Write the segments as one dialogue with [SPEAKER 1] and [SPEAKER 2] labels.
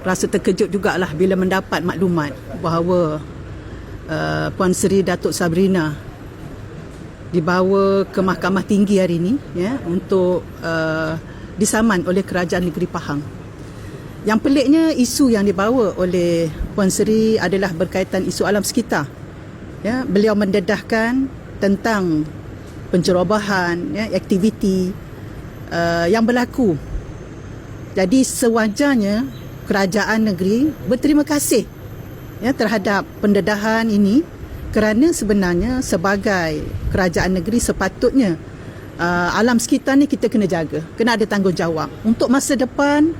[SPEAKER 1] rasa terkejut jugalah bila mendapat maklumat bahawa uh, Puan Seri Datuk Sabrina dibawa ke Mahkamah Tinggi hari ini ya untuk uh, disaman oleh Kerajaan Negeri Pahang. Yang peliknya isu yang dibawa oleh Puan Seri adalah berkaitan isu alam sekitar. Ya, beliau mendedahkan tentang pencerobohan ya, aktiviti uh, yang berlaku. Jadi sewajarnya kerajaan negeri berterima kasih ya terhadap pendedahan ini kerana sebenarnya sebagai kerajaan negeri sepatutnya uh, alam sekitar ni kita kena jaga kena ada tanggungjawab untuk masa depan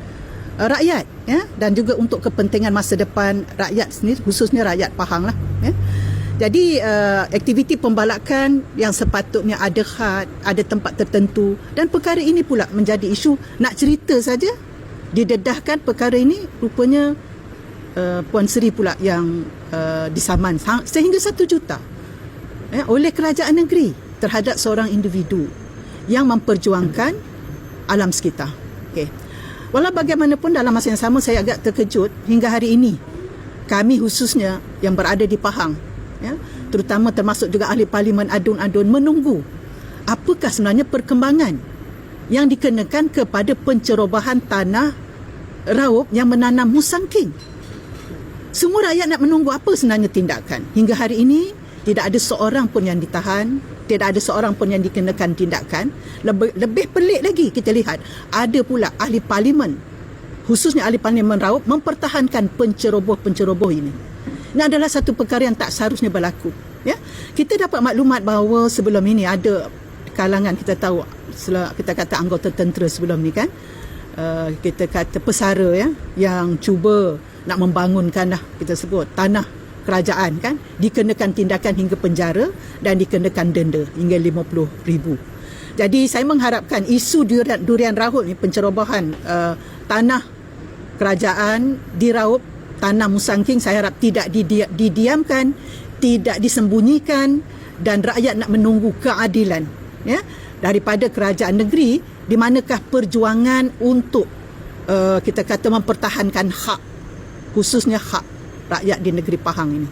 [SPEAKER 1] uh, rakyat ya dan juga untuk kepentingan masa depan rakyat sendiri khususnya rakyat Pahang lah ya. Jadi uh, aktiviti pembalakan yang sepatutnya ada had, ada tempat tertentu dan perkara ini pula menjadi isu. Nak cerita saja didedahkan perkara ini rupanya uh, Puan Seri pula yang uh, disaman sehingga satu juta ya, oleh kerajaan negeri terhadap seorang individu yang memperjuangkan alam sekitar. Okay. Walau bagaimanapun dalam masa yang sama saya agak terkejut hingga hari ini kami khususnya yang berada di Pahang ya, terutama termasuk juga ahli parlimen adun-adun menunggu apakah sebenarnya perkembangan yang dikenakan kepada pencerobohan tanah raup yang menanam musang king. Semua rakyat nak menunggu apa sebenarnya tindakan. Hingga hari ini tidak ada seorang pun yang ditahan, tidak ada seorang pun yang dikenakan tindakan. Lebih, lebih pelik lagi kita lihat ada pula ahli parlimen khususnya ahli parlimen raup mempertahankan penceroboh-penceroboh ini. Ini adalah satu perkara yang tak seharusnya berlaku. Ya, kita dapat maklumat bahawa sebelum ini ada kalangan kita tahu kita kata anggota tentera sebelum ni kan. Uh, kita kata pesara ya yang cuba nak membangunkan lah kita sebut tanah kerajaan kan. Dikenakan tindakan hingga penjara dan dikenakan denda hingga 50 ribu. Jadi saya mengharapkan isu durian, durian rahut ni pencerobohan uh, tanah kerajaan diraup tanah musangking saya harap tidak didiamkan, tidak disembunyikan dan rakyat nak menunggu keadilan ya daripada kerajaan negeri di manakah perjuangan untuk uh, kita kata mempertahankan hak khususnya hak rakyat di negeri Pahang ini.